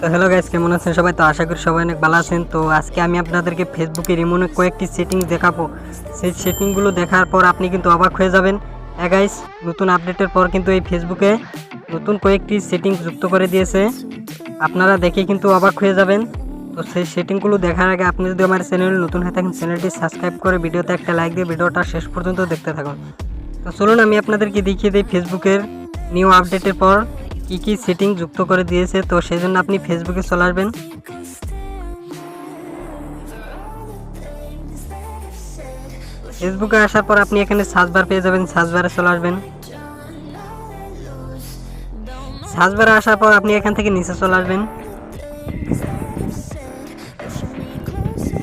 তো hello guys কেমন আছেন সবাই? তো আশা করি সবাই অনেক ভালো আছেন। তো আজকে আমি আপনাদেরকে ফেসবুকের এমন কয়েকটি সেটিং দেখাবো। সেই সেটিংগুলো দেখার পর আপনি কিন্তু অবাক হয়ে যাবেন। হ্যাঁ গাইস নতুন আপডেটের পর কিন্তু এই ফেসবুকে নতুন কয়েকটি সেটিং যুক্ত করে দিয়েছে। আপনারা দেখে কিন্তু অবাক হয়ে যাবেন। তো সেই সেটিংগুলো দেখার আগে আপনি যদি আমার চ্যানেলে নতুন হয়ে থাকেন চ্যানেলটি সাবস্ক্রাইব করে ভিডিওতে একটা লাইক দিয়ে ভিডিওটা শেষ পর্যন্ত দেখতে থাকুন। তো চলুন আমি আপনাদেরকে দেখিয়ে দিই ফেসবুকের নিউ আপডেটের পর। কি কি সেটিং যুক্ত করে দিয়েছে, তো সেই জন্য আপনি ফেসবুকে চলে আসবেন। ফেসবুকে আসার পর আপনি এখানে সার্চ বার পেয়ে যাবেন সার্চ বারে চলে আসবেন। সার্চ বারে আসার পর আপনি এখান থেকে নিচে চলে আসবেন।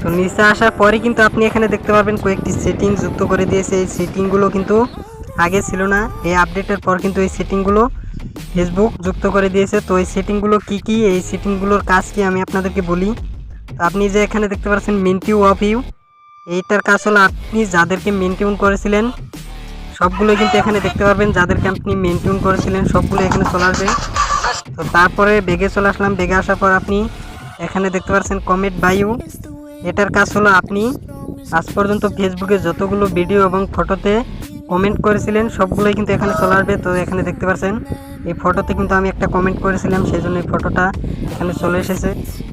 তো নিচে আসার পরে কিন্তু আপনি এখানে দেখতে পারবেন কয়েকটি সেটিং যুক্ত করে দিয়েছে। এই সেটিংগুলো কিন্তু আগে ছিল না, এই আপডেটের পর কিন্তু এই সেটিংগুলো ফেসবুক যুক্ত করে দিয়েছে। তো এই সেটিংগুলো কি কি? এই সেটিংগুলোর কাজ কি আমি আপনাদেরকে বলি। আপনি যে এখানে দেখতে পাচ্ছেন মিনটিউ অফ ইউ এইটার কাজ হলো আপনি যাদেরকে মেনটিউন করেছিলেন, সবগুলো কিন্তু এখানে দেখতে পারবেন। যাদেরকে আপনি মেনটিউন করেছিলেন, সবগুলো এখানে চলে আসবে। তো তারপরে বেগে চলে আসলাম। বেগে আসার পর আপনি এখানে দেখতে পাচ্ছেন কমেন্ট বায়ু এটার কাজ হলো আপনি আজ পর্যন্ত ফেসবুকে যতগুলো ভিডিও এবং ফটোতে কমেন্ট করেছিলেন, সবগুলোই কিন্তু এখানে চলে আসবে, তো এখানে দেখতে পাচ্ছেন। এই ফটোতে কিন্তু আমি একটা কমেন্ট করেছিলাম সেই জন্য এই ফটোটা এখানে চলে এসেছে।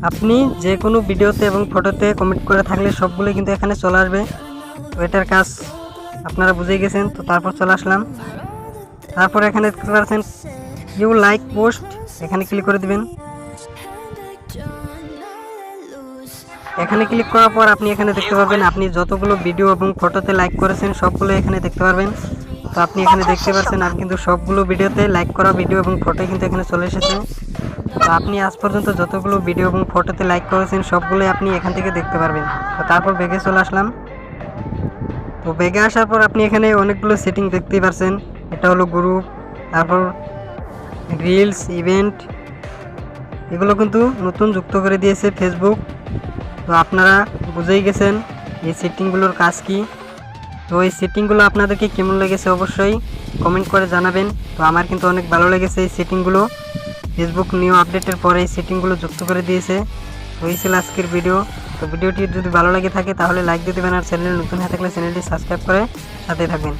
আপনি যে কোনো ভিডিওতে এবং ফটোতে কমেন্ট করে থাকলে সবগুলোই কিন্তু এখানে চলে আসবে। তো এটার কাজ আপনারা বুঝে গেছেন, তো তারপর চলে আসলাম। তারপর এখানে দেখতে পাচ্ছেন ইউ লাইক পোস্ট এখানে ক্লিক করে দিবেন। এখানে ক্লিক করার পর আপনি এখানে দেখতে পারবেন আপনি যতগুলো ভিডিও এবং ফটোতে লাইক করেছেন সবগুলো এখানে দেখতে পারবেন। তো আপনি এখানে দেখতে পাচ্ছেন আর কিন্তু সবগুলো ভিডিওতে লাইক করা ভিডিও এবং ফটো কিন্তু এখানে চলে এসেছে। তো আপনি আজ পর্যন্ত যতগুলো ভিডিও এবং ফটোতে লাইক করেছেন সবগুলোই আপনি এখান থেকে দেখতে পারবেন। তো তারপর বেগে চলে আসলাম। তো বেগে আসার পর আপনি এখানে অনেকগুলো সেটিং দেখতেই পারছেন। এটা হলো গ্রুপ তারপর রিলস ইভেন্ট এগুলো কিন্তু নতুন যুক্ত করে দিয়েছে ফেসবুক তো আপনারা বুঝেই গেছেন এই সেটিংগুলোর কাজ কি। তো এই সেটিংগুলো আপনাদেরকে কেমন লেগেছে অবশ্যই কমেন্ট করে জানাবেন। তো আমার কিন্তু অনেক ভালো লেগেছে এই সেটিংগুলো। ফেসবুক নিউ আপডেটের পরে এই সেটিংগুলো যুক্ত করে দিয়েছে। তো এই ছিল আজকের ভিডিও। তো ভিডিওটি যদি ভালো লাগে থাকে তাহলে লাইক দিয়ে দেবেন আর চ্যানেল নতুন হয়ে থাকলে চ্যানেলটি সাবস্ক্রাইব করে সাথে থাকবেন।